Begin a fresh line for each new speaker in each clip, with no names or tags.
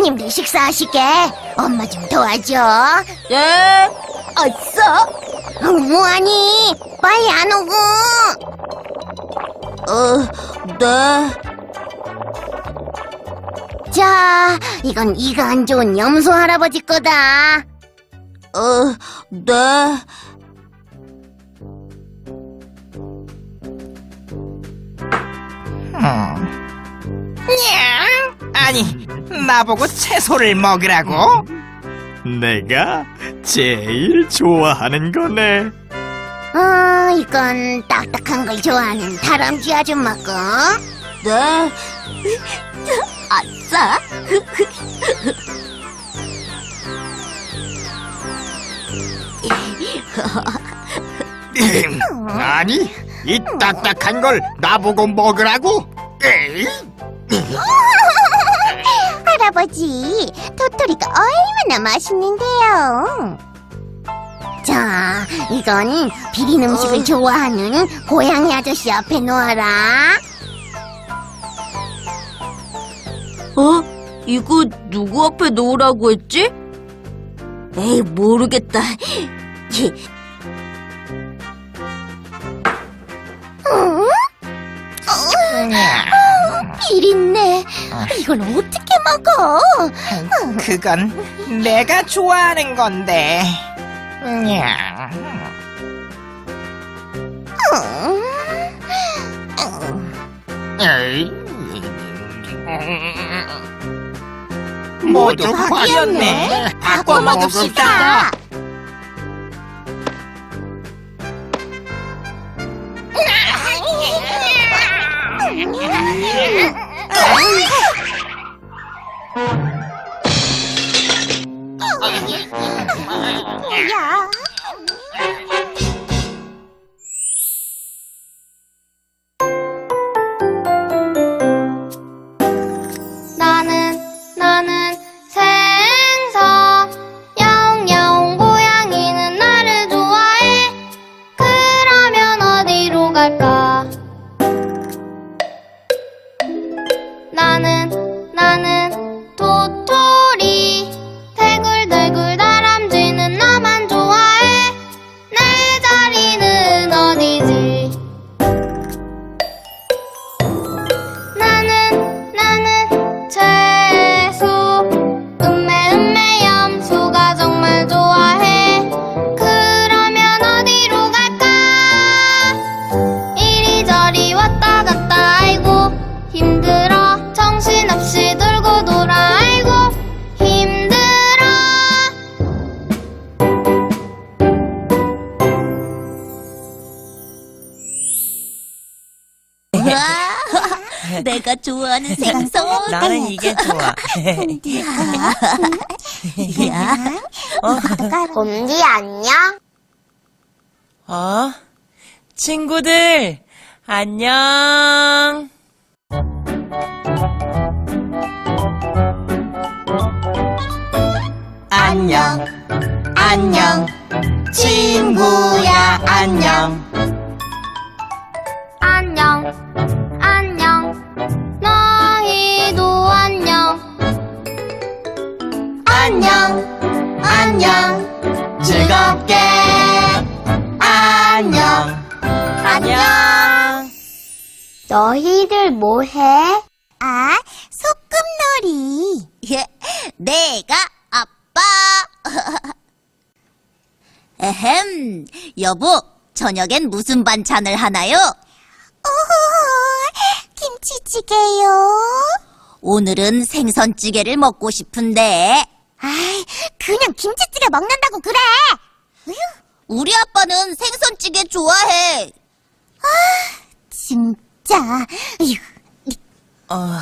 손님들 식사하시게. 엄마 좀 도와줘.
네. 어서.
어, 뭐하니? 빨리 안 오고.
어, 네.
자, 이건 이가 안 좋은 염소 할아버지 거다.
어, 네.
아니, 나보고 채소를 먹으라고? 내가 제일 좋아하는 거네.
어, 이건 딱딱한 걸 좋아하는 다람쥐 아줌마 거.
네. 아싸.
아니, 이 딱딱한 걸 나보고 먹으라고? 에이,
할아버지, 토토리가 얼마나 맛있는데요. 자, 이건 비린 음식을
어.
좋아하는 고양이 아저씨 앞에 놓아라.
어? 이거 누구 앞에 놓으라고 했지? 에이, 모르겠다.
비린내. 이걸 어떻게 먹어?
그건 내가 좋아하는 건데. 냐. 에이. 모두 확이었네. 바꿔 먹읍시다.
야.
나는 나는 생선 야옹야옹 고양이는 나를 좋아해 그러면 어디로 갈까 나는 내가
좋아하는 생선.
나는 이게 좋아.
곰지 안녕?
어? 친구들, 안녕. 안녕, 안녕, 친구야.
안녕,
안녕, 안녕, 즐겁게, 안녕, 안녕.
너희들 뭐해? 아, 소꿉놀이.
예, 내가 아빠. 에헴, 여보, 저녁엔 무슨 반찬을 하나요?
오호, 김치찌개요.
오늘은 생선찌개를 먹고 싶은데,
아이, 그냥 김치찌개 먹는다고 그래.
우리 아빠는 생선찌개 좋아해.
진짜. 어휴,
어,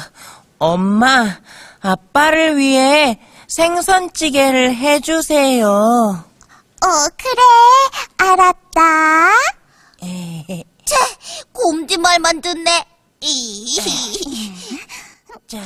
엄마, 아빠를 위해 생선찌개를 해주세요.
어, 그래. 알았다.
채, 곰지 말만 듣네. 이.
자.